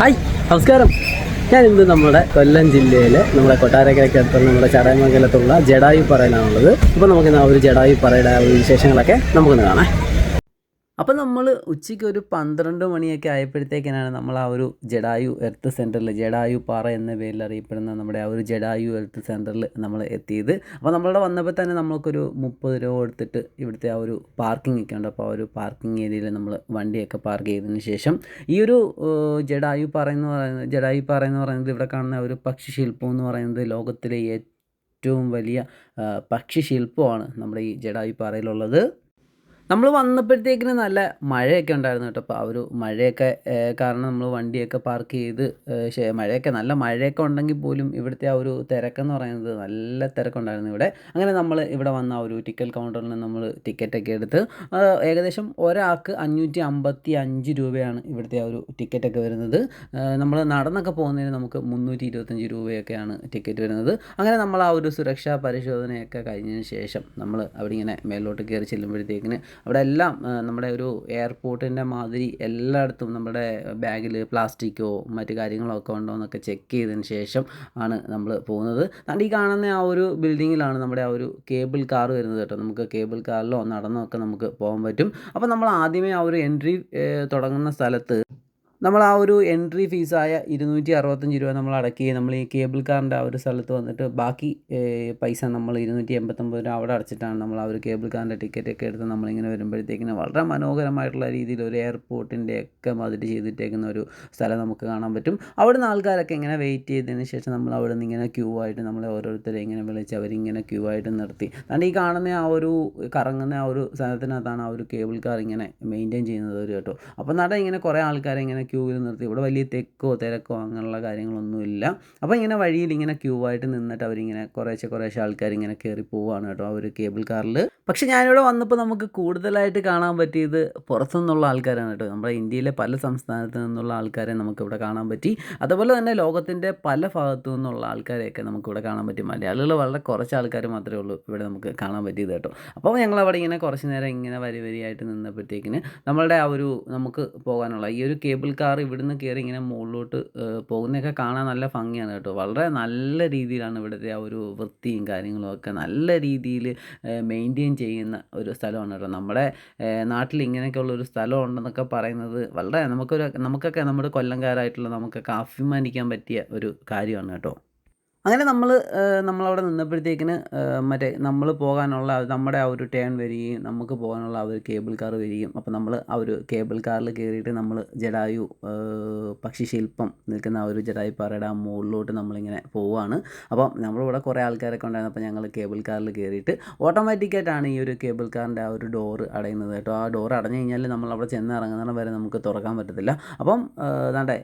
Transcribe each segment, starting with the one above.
Hi നമസ്കാരം. ഞാൻ ഇന്ന് നമ്മുടെ കൊല്ലം ജില്ലയിലെ നമ്മുടെ കൊട്ടാരക്കരയ്ക്ക് അടുത്തുള്ള നമ്മുടെ ചടയമംഗലത്തുള്ള ജഡായു പറയിലാണുള്ളത്. അപ്പോൾ നമുക്കിന്ന് ആ ഒരു ജഡായു പറയുടെ വിശേഷങ്ങളൊക്കെ നമുക്കൊന്ന് കാണാം. അപ്പോൾ നമ്മൾ ഉച്ചയ്ക്ക് ഒരു പന്ത്രണ്ട് മണിയൊക്കെ ആയപ്പോഴത്തേക്കിനാണ് നമ്മൾ ആ ഒരു ജഡായു എർത്ത് സെന്ററിൽ ജഡായു പാറ എന്ന പേരിൽ അറിയപ്പെടുന്ന നമ്മുടെ ആ ഒരു ജഡായു എർത്ത് സെന്ററിൽ നമ്മൾ എത്തിയത്. അപ്പോൾ നമ്മളിവിടെ വന്നപ്പോൾ തന്നെ നമുക്കൊരു മുപ്പത് രൂപ കൊടുത്തിട്ട് ഇവിടുത്തെ ആ ഒരു പാർക്കിംഗ് ഒക്കെ ഉണ്ട്. അപ്പോൾ ആ ഒരു പാർക്കിംഗ് ഏരിയയിൽ നമ്മൾ വണ്ടിയൊക്കെ പാർക്ക് ചെയ്തതിന് ശേഷം ഈ ഒരു ജഡായു പാറ എന്ന് പറയുന്നത് ജഡായു പാറ എന്ന് പറയുന്നത് ഇവിടെ കാണുന്ന ഒരു പക്ഷി ശില്പം എന്ന് പറയുന്നത് ലോകത്തിലെ ഏറ്റവും വലിയ പക്ഷി ശില്പമാണ് നമ്മുടെ ഈ ജഡായു പാറയിലുള്ളത്. നമ്മൾ വന്നപ്പോഴത്തേക്കിന് നല്ല മഴയൊക്കെ ഉണ്ടായിരുന്നു കേട്ടോ. അപ്പോൾ ആ ഒരു മഴയൊക്കെ കാരണം നമ്മൾ വണ്ടിയൊക്കെ പാർക്ക് ചെയ്ത് മഴയൊക്കെ നല്ല മഴയൊക്കെ ഉണ്ടെങ്കിൽ പോലും ഇവിടുത്തെ ആ ഒരു തിരക്കെന്ന് പറയുന്നത് നല്ല തിരക്കുണ്ടായിരുന്നു ഇവിടെ. അങ്ങനെ നമ്മൾ ഇവിടെ വന്ന ആ ഒരു ടിക്കറ്റ് കൗണ്ടറിൽ നമ്മൾ ടിക്കറ്റൊക്കെ എടുത്ത് ഏകദേശം ഒരാൾക്ക് അഞ്ഞൂറ്റി അമ്പത്തി അഞ്ച് രൂപയാണ് ഇവിടുത്തെ ആ ഒരു ടിക്കറ്റൊക്കെ വരുന്നത്. നമ്മൾ നടന്നൊക്കെ പോകുന്നതിന് നമുക്ക് മുന്നൂറ്റി ഇരുപത്തഞ്ച് രൂപയൊക്കെയാണ് ടിക്കറ്റ് വരുന്നത്. അങ്ങനെ നമ്മൾ ആ ഒരു സുരക്ഷാ പരിശോധനയൊക്കെ കഴിഞ്ഞതിന് ശേഷം നമ്മൾ അവിടെ ഇങ്ങനെ മേലോട്ട് കയറി ചെല്ലുമ്പോഴത്തേക്കിന് അവിടെ എല്ലാം നമ്മുടെ ഒരു എയർപോർട്ടിന്റെ മാതിരി എല്ലായിടത്തും നമ്മുടെ ബാഗിൽ പ്ലാസ്റ്റിക്കോ മറ്റു കാര്യങ്ങളോ ഒക്കെ ഉണ്ടോ എന്നൊക്കെ ചെക്ക് ചെയ്തതിന് ശേഷം ആണ് നമ്മൾ പോകുന്നത്. അതുകൊണ്ട് ഈ കാണുന്ന ആ ഒരു ബിൽഡിങ്ങിലാണ് നമ്മുടെ ആ ഒരു കേബിൾ കാർ വരുന്നത് കേട്ടോ. നമുക്ക് കേബിൾ കാറിലോ നടന്നോ ഒക്കെ നമുക്ക് പോകാൻ പറ്റും. അപ്പോൾ നമ്മൾ ആദ്യമേ ആ ഒരു എൻട്രി തുടങ്ങുന്ന സ്ഥലത്ത് നമ്മൾ ആ ഒരു എൻട്രി ഫീസായ ഇരുന്നൂറ്റി അറുപത്തഞ്ച് രൂപ നമ്മൾ അടക്കുകയും നമ്മൾ ഈ കേബിൾ കാറിന്റെ ആ ഒരു സ്ഥലത്ത് വന്നിട്ട് ബാക്കി പൈസ നമ്മൾ ഇരുന്നൂറ്റി എൺപത്തൊമ്പത് രൂപ അവിടെ അടച്ചിട്ടാണ് നമ്മൾ ആ ഒരു കേബിൾ കാറിന്റെ ടിക്കറ്റ് ഒക്കെ എടുത്ത് നമ്മളിങ്ങനെ വരുമ്പോഴത്തേക്കിന് വളരെ മനോഹരമായിട്ടുള്ള രീതിയിൽ ഒരു എയർപോർട്ടിന്റെ ഒക്കെ മാതിരി ചെയ്തിട്ടേക്കുന്ന ഒരു സ്ഥലം നമുക്ക് കാണാൻ പറ്റും. അവിടുന്ന് ആൾക്കാരൊക്കെ ഇങ്ങനെ വെയിറ്റ് ചെയ്തതിന് ശേഷം നമ്മൾ അവിടെ നിന്ന് ഇങ്ങനെ ക്യൂ ആയിട്ട് നമ്മളെ ഓരോരുത്തരെ ഇങ്ങനെ വിളിച്ച് അവരിങ്ങനെ ക്യൂ ആയിട്ട് നിർത്തി. അതുകൊണ്ട് ഈ കാണുന്ന ആ ഒരു കറങ്ങുന്ന ആ ഒരു സ്ഥലത്തിനകത്താണ് ആ ഒരു കേബിൾ കാർ ഇങ്ങനെ മെയിന്റെയിൻ ചെയ്യുന്നത് ഒരു കേട്ടോ. അപ്പോൾ നട ഇങ്ങനെ കുറേ ആൾക്കാരെ ഇങ്ങനെ ക്യൂവിൽ നിർത്തി. ഇവിടെ വലിയ തെക്കോ തിരക്കോ അങ്ങനെയുള്ള കാര്യങ്ങളൊന്നുമില്ല. അപ്പോൾ ഇങ്ങനെ വഴിയിൽ ഇങ്ങനെ ക്യൂ ആയിട്ട് നിന്നിട്ട് അവരിങ്ങനെ കുറേശ്ശെ കുറേശ്ശെ ആൾക്കാർ ഇങ്ങനെ കയറി പോവാണ് കേട്ടോ ആ ഒരു കേബിൾ കാറിൽ. പക്ഷെ ഞാനിവിടെ വന്നപ്പോൾ നമുക്ക് കൂടുതലായിട്ട് കാണാൻ പറ്റിയത് പുറത്തുനിന്നുള്ള ആൾക്കാരാണ് കേട്ടോ. നമ്മുടെ ഇന്ത്യയിലെ പല സംസ്ഥാനത്ത് നിന്നുള്ള ആൾക്കാരെ നമുക്കിവിടെ കാണാൻ പറ്റി. അതുപോലെ തന്നെ ലോകത്തിന്റെ പല ഭാഗത്തു നിന്നുള്ള ആൾക്കാരെയൊക്കെ നമുക്കിവിടെ കാണാൻ പറ്റി. മലയാളികൾ വളരെ കുറച്ച് ആൾക്കാർ മാത്രമേ ഉള്ളൂ ഇവിടെ നമുക്ക് കാണാൻ പറ്റിയത് കേട്ടോ. അപ്പോൾ ഞങ്ങൾ അവിടെ ഇങ്ങനെ കുറച്ച് നേരം ഇങ്ങനെ വരി വരിയായിട്ട് നിന്നപ്പോഴത്തേക്കിന് നമ്മളുടെ ആ ഒരു നമുക്ക് പോകാനുള്ള ഈ ഒരു കേബിൾ കാർ ഇവിടുന്ന് കയറി ഇങ്ങനെ മുകളിലോട്ട് പോകുന്നതൊക്കെ കാണാൻ നല്ല ഭംഗിയാണ് കേട്ടോ. വളരെ നല്ല രീതിയിലാണ് ഇവിടുത്തെ ആ ഒരു വൃത്തിയും കാര്യങ്ങളും ഒക്കെ നല്ല രീതിയിൽ മെയിന്റെയിൻ ചെയ്യുന്ന ഒരു സ്ഥലമാണ് കേട്ടോ. നമ്മുടെ നാട്ടിൽ ഇങ്ങനെയൊക്കെയുള്ള ഒരു സ്ഥലം ഉണ്ടെന്നൊക്കെ പറയുന്നത് വളരെ നമുക്കൊരു നമുക്കൊക്കെ നമ്മുടെ കൊല്ലംകാരായിട്ടുള്ള നമുക്കൊക്കെ അഭിമാനിക്കാൻ പറ്റിയ ഒരു കാര്യമാണ് കേട്ടോ. അങ്ങനെ നമ്മൾ നമ്മളവിടെ നിന്നപ്പോഴത്തേക്കിന് മറ്റേ നമ്മൾ പോകാനുള്ള നമ്മുടെ ആ ഒരു ടേൺ വരികയും നമുക്ക് പോകാനുള്ള ആ ഒരു കേബിൾ കാർ വരികയും അപ്പോൾ നമ്മൾ ആ ഒരു കേബിൾ കാറിൽ കയറിയിട്ട് നമ്മൾ പക്ഷി പക്ഷിശില്പം നിൽക്കുന്ന ആ ഒരു ജഡായു പാറയുടെ ആ മുകളിലോട്ട് നമ്മളിങ്ങനെ പോവുകയാണ് അപ്പം നമ്മളിവിടെ കുറേ ആൾക്കാരൊക്കെ ഉണ്ടായിരുന്നു. അപ്പോൾ ഞങ്ങൾ കേബിൾ കാറിൽ കയറിയിട്ട് ഓട്ടോമാറ്റിക്കായിട്ടാണ് ഈ ഒരു കേബിൾ കാറിന്റെ ആ ഒരു ഡോറ് അടയുന്നത് കേട്ടോ. ആ ഡോർ അടഞ്ഞു കഴിഞ്ഞാൽ നമ്മൾ അവിടെ ചെന്ന് ഇറങ്ങുന്ന വരെ നമുക്ക് തുറക്കാൻ പറ്റത്തില്ല. അപ്പം അതാണ്ടെ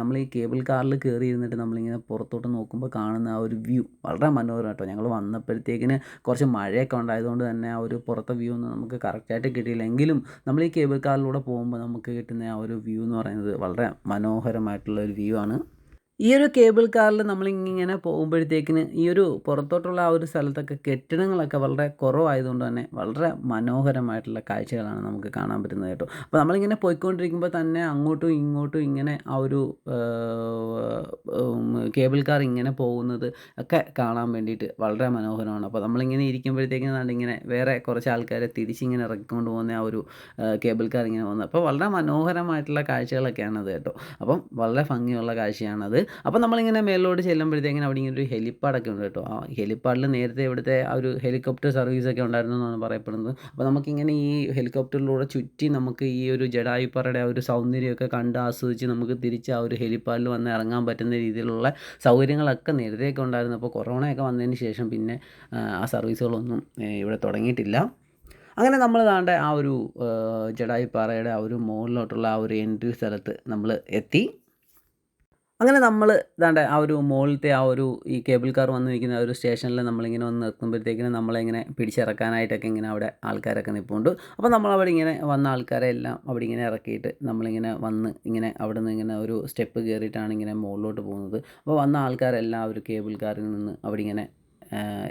നമ്മൾ ഈ കേബിൾ കാറിൽ കയറി ഇരുന്നിട്ട് നമ്മളിങ്ങനെ പുറത്തോട്ട് നോക്കുമ്പോൾ കാണുന്ന ആ ഒരു വ്യൂ. വളരെ മനോഹരം കേട്ടോ. ഞങ്ങൾ വന്നപ്പോഴത്തേക്കിന് കുറച്ച് മഴയൊക്കെ ഉണ്ടായതുകൊണ്ട് തന്നെ ആ ഒരു പുറത്തെ വ്യൂ ഒന്നും നമുക്ക് കറക്റ്റായിട്ട് കിട്ടിയില്ല. എങ്കിലും നമ്മൾ ഈ കേബിൾ കാറിലൂടെ പോകുമ്പോൾ നമുക്ക് കിട്ടുന്ന ആ ഒരു വ്യൂ എന്ന് പറയുന്നത് വളരെ മനോഹരമായിട്ടുള്ള ഒരു വ്യൂ ആണ്. ഈ ഒരു കേബിൾ കാറിൽ നമ്മളിങ്ങനെ പോകുമ്പോഴത്തേക്കിന് ഈ ഒരു പുറത്തോട്ടുള്ള ആ ഒരു സ്ഥലത്തൊക്കെ കെട്ടിടങ്ങളൊക്കെ വളരെ കുറവായതുകൊണ്ട് തന്നെ വളരെ മനോഹരമായിട്ടുള്ള കാഴ്ചകളാണ് നമുക്ക് കാണാൻ പറ്റുന്നത് കേട്ടോ. അപ്പോൾ നമ്മളിങ്ങനെ പോയിക്കൊണ്ടിരിക്കുമ്പോൾ തന്നെ അങ്ങോട്ടും ഇങ്ങോട്ടും ഇങ്ങനെ ആ ഒരു കേബിൾ കാർ ഇങ്ങനെ പോകുന്നത് ഒക്കെ കാണാൻ വേണ്ടിയിട്ട് വളരെ മനോഹരമാണ്. അപ്പോൾ നമ്മളിങ്ങനെ ഇരിക്കുമ്പോഴത്തേക്കിന് ഇങ്ങനെ വേറെ കുറച്ച് ആൾക്കാരെ തിരിച്ചിങ്ങനെ ഇറക്കിക്കൊണ്ട് പോകുന്ന ആ ഒരു കേബിൾ കാർ ഇങ്ങനെ പോകുന്നത് അപ്പോൾ വളരെ മനോഹരമായിട്ടുള്ള കാഴ്ചകളൊക്കെയാണത് കേട്ടോ. അപ്പം വളരെ ഭംഗിയുള്ള കാഴ്ചയാണത്. അപ്പോൾ നമ്മളിങ്ങനെ മേലോട്ട് ചെല്ലുമ്പോഴത്തേക്കും അവിടെ ഇങ്ങനെ ഒരു ഹെലിപ്പാഡൊക്കെ ഉണ്ട് കേട്ടോ. ആ ഹെലിപ്പാഡിൽ നേരത്തെ ഇവിടുത്തെ ആ ഒരു ഹെലികോപ്റ്റർ സർവീസൊക്കെ ഉണ്ടായിരുന്നു എന്നാണ് പറയപ്പെടുന്നത്. അപ്പോൾ നമുക്കിങ്ങനെ ഈ ഹെലികോപ്റ്ററിലൂടെ ചുറ്റി നമുക്ക് ഈ ഒരു ജഡായുപ്പാറയുടെ ആ ഒരു സൗന്ദര്യമൊക്കെ കണ്ട് ആസ്വദിച്ച് നമുക്ക് തിരിച്ച് ആ ഒരു ഹെലിപ്പാഡിൽ വന്ന് ഇറങ്ങാൻ പറ്റുന്ന രീതിയിലുള്ള സൗകര്യങ്ങളൊക്കെ നേരത്തെയൊക്കെ ഉണ്ടായിരുന്നു. അപ്പോൾ കൊറോണയൊക്കെ വന്നതിന് ശേഷം പിന്നെ ആ, സർവീസുകളൊന്നും ഇവിടെ തുടങ്ങിയിട്ടില്ല. അങ്ങനെ നമ്മൾ താണ്ട ആ ഒരു ജഡായുപ്പാറയുടെ ആ ഒരു മുകളിലോട്ടുള്ള ആ ഒരു എൻട്രി സ്ഥലത്ത് നമ്മൾ എത്തി. അങ്ങനെ നമ്മൾ ഇതാണ്ട് ആ ഒരു മുകളിലത്തെ ആ ഒരു ഈ കേബിൾ കാർ വന്ന് നിൽക്കുന്ന ആ ഒരു സ്റ്റേഷനിൽ നമ്മളിങ്ങനെ വന്ന് നിർത്തുമ്പോഴത്തേക്കിനും നമ്മളിങ്ങനെ പിടിച്ചിറക്കാനായിട്ടൊക്കെ ഇങ്ങനെ അവിടെ ആൾക്കാരൊക്കെ നിൽപ്പുണ്ട് അപ്പോൾ നമ്മൾ അവിടെ ഇങ്ങനെ വന്ന ആൾക്കാരെ എല്ലാം അവിടെ ഇങ്ങനെ ഇറക്കിയിട്ട് നമ്മളിങ്ങനെ വന്ന് ഇങ്ങനെ അവിടെ നിന്ന് ഇങ്ങനെ ഒരു സ്റ്റെപ്പ് കയറിയിട്ടാണ് ഇങ്ങനെ മുകളിലോട്ട് പോകുന്നത്. അപ്പോൾ വന്ന ആൾക്കാരെല്ലാം ആ ഒരു കേബിൾ കാറിൽ നിന്ന് അവിടെ ഇങ്ങനെ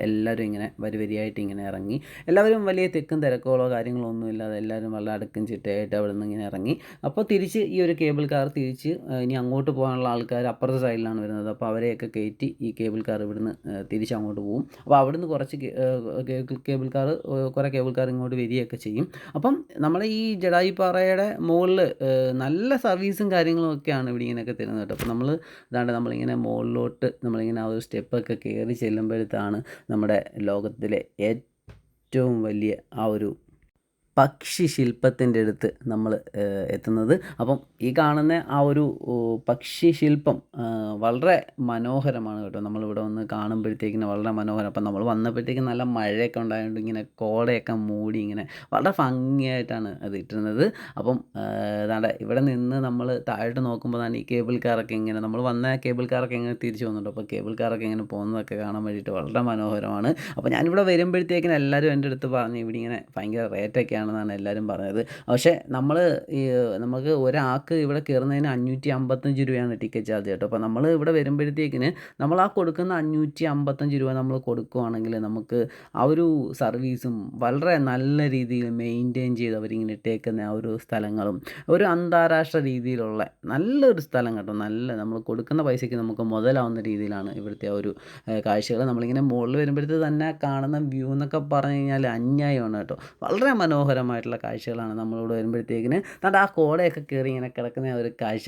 എല്ലാവരും ഇങ്ങനെ വരി വരിയായിട്ട് ഇങ്ങനെ ഇറങ്ങി. എല്ലാവരും വലിയ തെക്കും തിരക്കുകളോ കാര്യങ്ങളോ ഒന്നും ഇല്ലാതെ എല്ലാവരും വളരെ അടുക്കും ചിട്ടയായിട്ട് അവിടെ നിന്ന് ഇങ്ങനെ ഇറങ്ങി. അപ്പോൾ തിരിച്ച് ഈ ഒരു കേബിൾ കാർ തിരിച്ച് ഇനി അങ്ങോട്ട് പോകാനുള്ള ആൾക്കാർ അപ്പുറത്തെ സൈഡിലാണ് വരുന്നത്. അപ്പോൾ അവരെയൊക്കെ കയറ്റി ഈ കേബിൾ കാർ ഇവിടുന്ന് തിരിച്ച് അങ്ങോട്ട് പോകും അപ്പോൾ അവിടുന്ന് കുറച്ച് കേബിൾ കാർ കുറേ കേബിൾ കാർ ഇങ്ങോട്ട് വരികയൊക്കെ ചെയ്യും. അപ്പം നമ്മൾ ഈ ജഡായി പാറയുടെ മുകളിൽ നല്ല സർവീസും കാര്യങ്ങളും ഒക്കെയാണ് ഇവിടെ ഇങ്ങനെയൊക്കെ തരുന്നത് കേട്ടോ. അപ്പോൾ നമ്മൾ ഇതാണ്ട് നമ്മളിങ്ങനെ മുകളിലോട്ട് നമ്മളിങ്ങനെ ആ ഒരു സ്റ്റെപ്പൊക്കെ കയറി ചെല്ലുമ്പോഴത്താണ് നമ്മുടെ ലോകത്തിലെ ഏറ്റവും വലിയ ആ ഒരു പക്ഷി ശില്പത്തിന്റെ അടുത്ത് നമ്മൾ എത്തുന്നത്. അപ്പം ഈ കാണുന്ന ആ ഒരു പക്ഷി ശില്പം വളരെ മനോഹരമാണ് കേട്ടോ. നമ്മളിവിടെ വന്ന് കാണുമ്പോഴത്തേക്കിന് വളരെ മനോഹരം. അപ്പം നമ്മൾ വന്നപ്പോഴത്തേക്കും നല്ല മഴയൊക്കെ ഉണ്ടായതുകൊണ്ട് ഇങ്ങനെ കോടയൊക്കെ മൂടി ഇങ്ങനെ വളരെ ഭംഗിയായിട്ടാണ് അത് ഇട്ടിരുന്നത്. അപ്പം അതാണ്ട് ഇവിടെ നിന്ന് നമ്മൾ താഴോട്ട് നോക്കുമ്പോൾ തന്നെ ഈ കേബിൾ കാറൊക്കെ ഇങ്ങനെ നമ്മൾ വന്ന കേബിൾ കാറൊക്കെ ഇങ്ങനെ തിരിച്ചു വന്നിട്ടുണ്ട്. അപ്പോൾ കേബിൾ കാറൊക്കെ ഇങ്ങനെ പോകുന്നതൊക്കെ കാണാൻ വേണ്ടിയിട്ട് വളരെ മനോഹരമാണ്. അപ്പോൾ ഞാനിവിടെ വരുമ്പോഴത്തേക്കിന് എല്ലാവരും എന്റെ അടുത്ത് പറഞ്ഞു ഇവിടെ ഇങ്ങനെ ഭയങ്കര റേറ്റൊക്കെയാണെന്നാണ് എല്ലാവരും പറഞ്ഞത്. പക്ഷേ നമ്മൾ ഈ നമുക്ക് ഒരാൾക്ക് ഇവിടെ കയറുന്നതിന് അഞ്ഞൂറ്റി അമ്പത്തഞ്ച് രൂപയാണ് ടിക്കറ്റ് ചാർജ് കേട്ടോ. അപ്പോൾ നമ്മൾ ഇവിടെ വരുമ്പോഴത്തേക്കിന് നമ്മൾ ആ കൊടുക്കുന്ന അഞ്ഞൂറ്റി അമ്പത്തഞ്ച് രൂപ നമ്മൾ കൊടുക്കുവാണെങ്കിൽ നമുക്ക് ആ ഒരു സർവീസും വളരെ നല്ല രീതിയിൽ മെയിന്റെയിൻ ചെയ്ത് അവരിങ്ങനെ ഇട്ടേക്കുന്ന ആ ഒരു സ്ഥലങ്ങളും ഒരു അന്താരാഷ്ട്ര രീതിയിലുള്ള നല്ലൊരു സ്ഥലം കേട്ടോ. നല്ല നമ്മൾ കൊടുക്കുന്ന പൈസയ്ക്ക് നമുക്ക് മുതലാവുന്ന രീതിയിലാണ് ഇവിടുത്തെ ഒരു കാഴ്ചകൾ. നമ്മളിങ്ങനെ മുകളിൽ വരുമ്പോഴത്തേക്ക് തന്നെ കാണുന്ന വ്യൂ എന്നൊക്കെ പറഞ്ഞു കഴിഞ്ഞാൽ അന്യായമാണ് കേട്ടോ. വളരെ മനോഹരമായിട്ടുള്ള കാഴ്ചകളാണ് നമ്മളിവിടെ വരുമ്പോഴത്തേക്കിന്. എന്നിട്ട് ആ കോടയൊക്കെ കയറി ഇങ്ങനെ കിടക്കുന്ന ഒരു കാഴ്ച.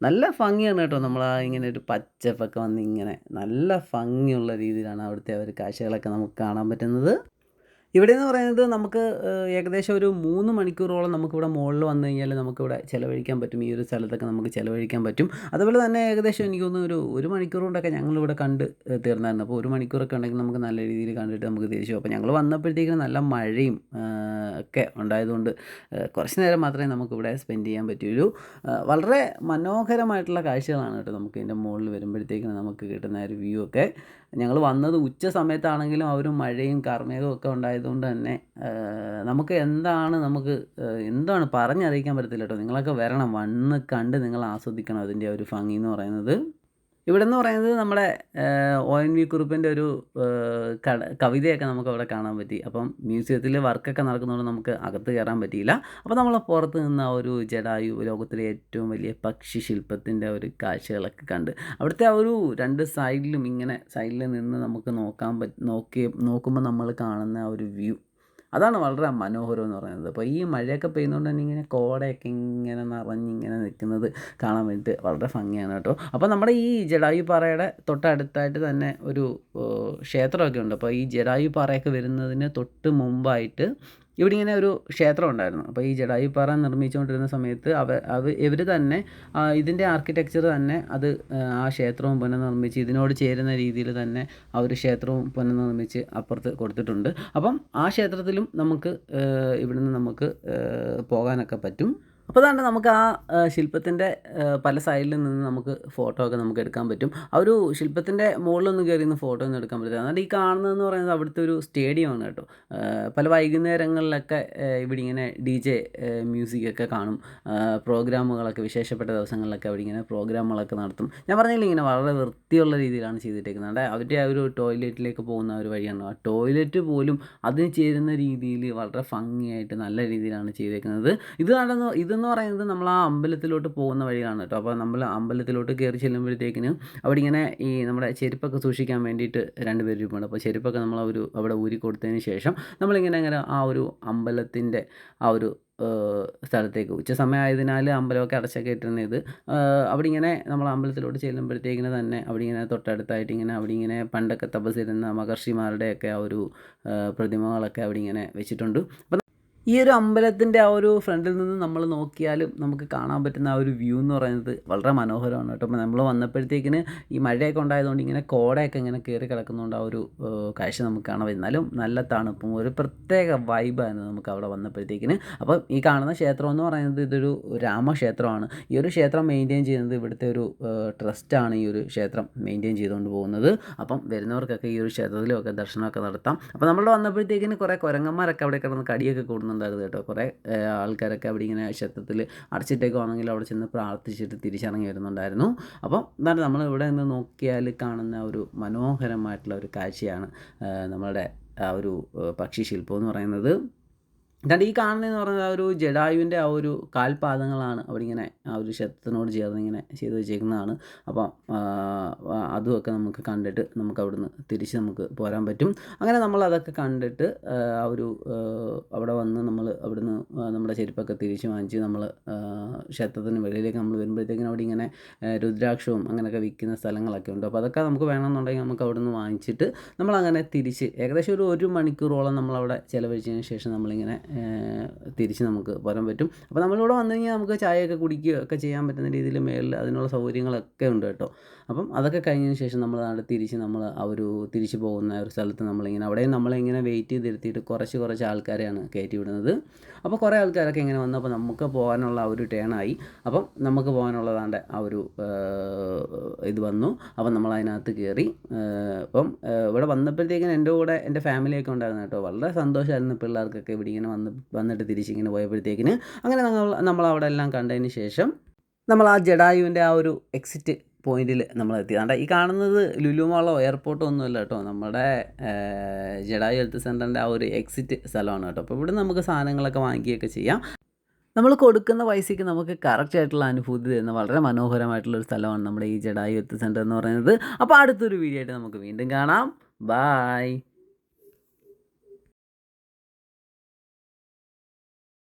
നല്ല ഭംഗിയാണ് കേട്ടോ നമ്മൾ ആ ഇങ്ങനെ ഒരു പച്ചപ്പൊക്കെ വന്ന് ഇങ്ങനെ നല്ല ഭംഗിയുള്ള രീതിയിലാണ് അവിടുത്തെ ഒരു കാഴ്ചകളൊക്കെ നമുക്ക് കാണാൻ പറ്റുന്നത്. ഇവിടെ എന്ന് പറയുന്നത് നമുക്ക് ഏകദേശം ഒരു മൂന്ന് മണിക്കൂറോളം നമുക്കിവിടെ മുകളിൽ വന്നു കഴിഞ്ഞാൽ നമുക്കിവിടെ ചിലവഴിക്കാൻ പറ്റും. ഈ ഒരു സ്ഥലത്തൊക്കെ നമുക്ക് ചിലവഴിക്കാൻ പറ്റും. അതുപോലെ തന്നെ ഏകദേശം എനിക്ക് തോന്നുന്നു ഒരു ഒരു മണിക്കൂർ കൊണ്ടൊക്കെ ഞങ്ങളിവിടെ കണ്ട് തീർന്നായിരുന്നു. അപ്പോൾ ഒരു മണിക്കൂറൊക്കെ ഉണ്ടെങ്കിൽ നമുക്ക് നല്ല രീതിയിൽ കണ്ടിട്ട് നമുക്ക് തിരിച്ചു അപ്പോൾ ഞങ്ങൾ വന്നപ്പോഴത്തേക്കും നല്ല മഴയും ഒക്കെ ഉണ്ടായതുകൊണ്ട് കുറച്ച് നേരം മാത്രമേ നമുക്കിവിടെ സ്പെൻഡ് ചെയ്യാൻ പറ്റിയൊരു വളരെ മനോഹരമായിട്ടുള്ള കാഴ്ചകളാണ് കേട്ടോ നമുക്ക് ഇതിന്റെ മുകളിൽ വരുമ്പോഴത്തേക്കും നമുക്ക് കിട്ടുന്ന ഒരു വ്യൂ ഒക്കെ. ഞങ്ങൾ വന്നത് ഉച്ച സമയത്താണെങ്കിലും അവർ മഴയും കർമ്മേകവും ഒക്കെ ഉണ്ടായതുകൊണ്ട് തന്നെ നമുക്ക് എന്താണ് നമുക്ക് എന്താണ് പറഞ്ഞറിയിക്കാൻ പറ്റത്തില്ല കേട്ടോ. നിങ്ങളൊക്കെ വരണം. വന്ന് കണ്ട് നിങ്ങൾ ആസ്വദിക്കണം അതിന്റെ ഒരു ഭംഗി എന്ന് പറയുന്നത്. ഇവിടെ എന്ന് പറയുന്നത് നമ്മുടെ ഒ എൻ വി കുറുപ്പിന്റെ ഒരു കവിതയൊക്കെ നമുക്ക് അവിടെ കാണാൻ പറ്റി. അപ്പം മ്യൂസിയത്തിൽ വർക്കൊക്കെ നടക്കുന്നതുകൊണ്ട് നമുക്ക് അകത്ത് കയറാൻ പറ്റിയില്ല. അപ്പോൾ നമ്മൾ പുറത്ത് നിന്ന് ആ ഒരു ജഡായു ലോകത്തിലെ ഏറ്റവും വലിയ പക്ഷി ശില്പത്തിന്റെ ഒരു കാഴ്ചകളൊക്കെ കണ്ട് അവിടുത്തെ ആ ഒരു രണ്ട് സൈഡിലും ഇങ്ങനെ സൈഡിൽ നിന്ന് നമുക്ക് നോക്കാൻ പറ്റി നോക്കി നോക്കുമ്പോൾ നമ്മൾ കാണുന്ന ആ ഒരു വ്യൂ അതാണ് വളരെ മനോഹരം എന്ന് പറയുന്നത്. അപ്പോൾ ഈ മഴയൊക്കെ പെയ്യുന്നതുകൊണ്ട് തന്നെ ഇങ്ങനെ കോടയൊക്കെ ഇങ്ങനെ നിറഞ്ഞിങ്ങനെ നിൽക്കുന്നത് കാണാൻ വേണ്ടിയിട്ട് വളരെ ഭംഗിയാണ് കേട്ടോ. അപ്പോൾ നമ്മുടെ ഈ ജഡായു പാറയുടെ തൊട്ടടുത്തായിട്ട് തന്നെ ഒരു ക്ഷേത്രമൊക്കെ ഉണ്ട്. അപ്പോൾ ഈ ജഡായു പാറയൊക്കെ വരുന്നതിന് തൊട്ട് മുമ്പായിട്ട് ഇവിടെ ഇങ്ങനെ ഒരു ക്ഷേത്രം ഉണ്ടായിരുന്നു. അപ്പോൾ ഈ ജഡായുപ്പാറ പാറ നിർമ്മിച്ചുകൊണ്ടിരുന്ന സമയത്ത് അവ അവ ഇവർ തന്നെ ഇതിന്റെ ആർക്കിടെക്ചർ തന്നെ അത് ആ, ക്ഷേത്രവും പുനർനിർമ്മിച്ച് ഇതിനോട് ചേരുന്ന രീതിയിൽ തന്നെ ആ ഒരു ക്ഷേത്രവും പുനർനിർമ്മിച്ച് അപ്പുറത്ത് കൊടുത്തിട്ടുണ്ട്. അപ്പം ആ ക്ഷേത്രത്തിലും നമുക്ക് ഇവിടുന്ന് നമുക്ക് പോകാനൊക്കെ പറ്റും. അപ്പോൾ തന്നെ നമുക്ക് ആ ശില്പത്തിന്റെ പല സൈഡിൽ നിന്ന് നമുക്ക് ഫോട്ടോ ഒക്കെ നമുക്ക് എടുക്കാൻ പറ്റും. ആ ഒരു ശില്പത്തിന്റെ മുകളിലൊന്നും കയറി നിന്ന് ഫോട്ടോ ഒന്നും എടുക്കാൻ പറ്റില്ല എന്നാൽ ഈ കാണുന്നതെന്ന് പറയുന്നത് അവിടുത്തെ ഒരു സ്റ്റേഡിയമാണ് കേട്ടോ. പല വൈകുന്നേരങ്ങളിലൊക്കെ ഇവിടെ ഇങ്ങനെ ഡി ജെ മ്യൂസിക്കൊക്കെ കാണും. പ്രോഗ്രാമുകളൊക്കെ വിശേഷപ്പെട്ട ദിവസങ്ങളിലൊക്കെ അവിടെ ഇങ്ങനെ പ്രോഗ്രാമുകളൊക്കെ നടത്തും. ഞാൻ പറഞ്ഞില്ല ഇങ്ങനെ വളരെ വൃത്തിയുള്ള രീതിയിലാണ് ചെയ്തിട്ടേക്കുന്നത്. അവരുടെ ആ ഒരു ടോയ്ലറ്റിലേക്ക് പോകുന്ന ഒരു വഴിയാണ്? ആ ടോയ്ലറ്റ് പോലും അതിന് ചേരുന്ന രീതിയിൽ വളരെ ഭംഗിയായിട്ട് നല്ല രീതിയിലാണ് ചെയ്തേക്കുന്നത്. ഇത് നടന്നു ഇതെന്ന് പറയുന്നത് നമ്മൾ ആ അമ്പലത്തിലോട്ട് പോകുന്ന വഴിയാണ് കേട്ടോ. അപ്പോൾ നമ്മൾ അമ്പലത്തിലോട്ട് കയറി ചെല്ലുമ്പോഴത്തേക്കിന് അവിടെ ഇങ്ങനെ ഈ നമ്മുടെ ചെരുപ്പൊക്കെ സൂക്ഷിക്കാൻ വേണ്ടിയിട്ട് രണ്ട് പേര് ഇരിപ്പുണ്ട്. അപ്പോൾ ചെരുപ്പൊക്കെ നമ്മൾ ഒരു അവിടെ ഊരി കൊടുത്തതിന് ശേഷം നമ്മളിങ്ങനെ അങ്ങനെ ആ ഒരു അമ്പലത്തിന്റെ ആ ഒരു സ്ഥലത്തേക്ക് ഉച്ച സമയമായതിനാൽ അമ്പലമൊക്കെ അടച്ചൊക്കെ ഇട്ടിരുന്ന ഇത് അവിടെ ഇങ്ങനെ നമ്മൾ അമ്പലത്തിലോട്ട് ചെല്ലുമ്പോഴത്തേക്കിന് തന്നെ അവിടെ ഇങ്ങനെ തൊട്ടടുത്തായിട്ട് ഇങ്ങനെ അവിടെ ഇങ്ങനെ പണ്ടൊക്കെ തപസ്സിരുന്ന മഹർഷിമാരുടെയൊക്കെ ആ ഒരു പ്രതിമകളൊക്കെ അവിടെ ഇങ്ങനെ വെച്ചിട്ടുണ്ട്. അപ്പം ഈ ഒരു അമ്പലത്തിന്റെ ആ ഒരു ഫ്രണ്ടിൽ നിന്ന് നമ്മൾ നോക്കിയാലും നമുക്ക് കാണാൻ പറ്റുന്ന ആ ഒരു വ്യൂ എന്ന് പറയുന്നത് വളരെ മനോഹരമാണ് കേട്ടോ. അപ്പോൾ നമ്മൾ വന്നപ്പോഴത്തേക്കിന് ഈ മഴയൊക്കെ ഉണ്ടായതുകൊണ്ട് ഇങ്ങനെ കോടയൊക്കെ ഇങ്ങനെ കയറി കിടക്കുന്നതുകൊണ്ട് ആ ഒരു കാഴ്ച നമുക്ക് കാണാൻ എന്നാലും നല്ല തണുപ്പും ഒരു പ്രത്യേക വൈബാണ് നമുക്ക് അവിടെ വന്നപ്പോഴത്തേക്കിന്. അപ്പം ഈ കാണുന്ന ക്ഷേത്രം എന്ന് പറയുന്നത് ഇതൊരു രാമക്ഷേത്രമാണ്. ഈ ഒരു ക്ഷേത്രം മെയിന്റെയിൻ ചെയ്യുന്നത് ഇവിടുത്തെ ഒരു ട്രസ്റ്റാണ് ഈ ഒരു ക്ഷേത്രം മെയിന്റെയിൻ ചെയ്തുകൊണ്ട് പോകുന്നത്. അപ്പം വരുന്നവർക്കൊക്കെ ഈ ഒരു ക്ഷേത്രത്തിലൊക്കെ ദർശനമൊക്കെ നടത്താം. അപ്പോൾ നമ്മൾ വന്നപ്പോഴത്തേക്കിന് കുറേ കുരങ്ങന്മാരൊക്കെ അവിടെ കിടന്ന് കടിയൊക്കെ കൂടുന്നുണ്ട് കാണുന്നുണ്ടായിരുന്നു കേട്ടോ. കുറേ ആൾക്കാരൊക്കെ അവിടെ ഇങ്ങനെ ക്ഷേത്രത്തിൽ അടച്ചിട്ടേക്കുവാണെങ്കിൽ അവിടെ ചെന്ന് പ്രാർത്ഥിച്ചിട്ട് തിരിച്ചിറങ്ങി വരുന്നുണ്ടായിരുന്നു. അപ്പം എന്താണ് നമ്മൾ ഇവിടെ നിന്ന് നോക്കിയാൽ കാണുന്ന ഒരു മനോഹരമായിട്ടുള്ള ഒരു കാഴ്ചയാണ് നമ്മളുടെ ആ ഒരു പക്ഷി ശില്പം എന്ന് പറയുന്നത്. എന്നിട്ട് ഈ കാണുന്നതെന്ന് പറഞ്ഞാൽ ആ ഒരു ജഡായുവിന്റെ ആ ഒരു കാൽപാദങ്ങളാണ് അവരിങ്ങനെ ആ ഒരു ക്ഷേത്രത്തിനോട് ചേർന്ന് ഇങ്ങനെ ചെയ്ത് വെച്ചേക്കുന്നതാണ്. അപ്പം അതുമൊക്കെ നമുക്ക് കണ്ടിട്ട് നമുക്ക് അവിടുന്ന് തിരിച്ച് നമുക്ക് പോരാൻ പറ്റും. അങ്ങനെ നമ്മൾ അതൊക്കെ കണ്ടിട്ട് ആ, ഒരു അവിടെ വന്ന് നമ്മൾ അവിടുന്ന് നമ്മുടെ ചെരുപ്പൊക്കെ തിരിച്ച് വാങ്ങിച്ച് നമ്മൾ ക്ഷേത്രത്തിന് വെളിയിലേക്ക് നമ്മൾ വരുമ്പോഴത്തേക്കിനും അവിടെ ഇങ്ങനെ രുദ്രാക്ഷവും അങ്ങനെയൊക്കെ വിൽക്കുന്ന സ്ഥലങ്ങളൊക്കെ ഉണ്ട്. അപ്പോൾ അതൊക്കെ നമുക്ക് വേണമെന്നുണ്ടെങ്കിൽ നമുക്ക് അവിടുന്ന് വാങ്ങിച്ചിട്ട് നമ്മളങ്ങനെ തിരിച്ച് ഏകദേശം ഒരു ഒരു മണിക്കൂറോളം നമ്മളവിടെ ചിലവഴിച്ചതിന് ശേഷം നമ്മളിങ്ങനെ തിരിച്ച് നമുക്ക് വരാൻ പറ്റും. അപ്പോൾ നമ്മളിവിടെ വന്നു കഴിഞ്ഞാൽ നമുക്ക് ചായയൊക്കെ കുടിക്കുകയൊക്കെ ചെയ്യാൻ പറ്റുന്ന രീതിയിൽ മേളിൽ അതിനുള്ള സൗകര്യങ്ങളൊക്കെ ഉണ്ട് കേട്ടോ. അപ്പം അതൊക്കെ കഴിഞ്ഞതിന് ശേഷം നമ്മൾ അവിടെ തിരിച്ച് നമ്മൾ ആ ഒരു തിരിച്ച് പോകുന്ന ഒരു സ്ഥലത്ത് നമ്മളിങ്ങനെ അവിടെ നമ്മളിങ്ങനെ വെയിറ്റ് ചെയ്തിരുത്തിയിട്ട് കുറച്ച് കുറച്ച് ആൾക്കാരെയാണ് കയറ്റി വിടുന്നത്. അപ്പോൾ കുറേ ആൾക്കാരൊക്കെ ഇങ്ങനെ വന്നു. അപ്പോൾ നമുക്ക് പോകാനുള്ള ആ ഒരു ടേണായി അപ്പം നമുക്ക് പോകാനുള്ളതാണ്ട് ആ ഒരു ഇത് വന്നു. അപ്പം നമ്മൾ അതിനകത്ത് കയറി അപ്പം ഇവിടെ വന്നപ്പോഴത്തേക്കിനും എന്റെ കൂടെ എന്റെ ഫാമിലിയൊക്കെ ഉണ്ടായിരുന്നു കേട്ടോ. വളരെ സന്തോഷമായിരുന്നു പിള്ളേർക്കൊക്കെ ഇവിടെ ഇങ്ങനെ വന്ന് വന്നിട്ട് തിരിച്ചിങ്ങനെ പോയപ്പോഴത്തേക്കിന്. അങ്ങനെ നമ്മൾ നമ്മൾ അവിടെ എല്ലാം കണ്ടതിന് ശേഷം നമ്മൾ ആ ജഡായുവിന്റെ ആ ഒരു എക്സിറ്റ് പോയിന്റിൽ നമ്മൾ എത്തി. അതാണ്ട് ഈ കാണുന്നത് ലുലുമാളോ എയർപോർട്ടോ ഒന്നുമല്ല കേട്ടോ. നമ്മുടെ ജഡായി ഹെൽത്ത് സെന്ററിന്റെ ആ ഒരു എക്സിറ്റ് സ്ഥലമാണ് കേട്ടോ. അപ്പോൾ ഇവിടെ നമുക്ക് സാധനങ്ങളൊക്കെ വാങ്ങിക്കുകയൊക്കെ ചെയ്യാം. നമ്മൾ കൊടുക്കുന്ന പൈസയ്ക്ക് നമുക്ക് കറക്റ്റ് ആയിട്ടുള്ള അനുഭൂതി തരുന്ന വളരെ മനോഹരമായിട്ടുള്ള ഒരു സ്ഥലമാണ് നമ്മുടെ ഈ ജഡായി ഹെൽത്ത് സെന്റർ എന്ന് പറയുന്നത്. അപ്പോൾ അടുത്തൊരു വീഡിയോ ആയിട്ട് നമുക്ക് വീണ്ടും കാണാം. ബായ്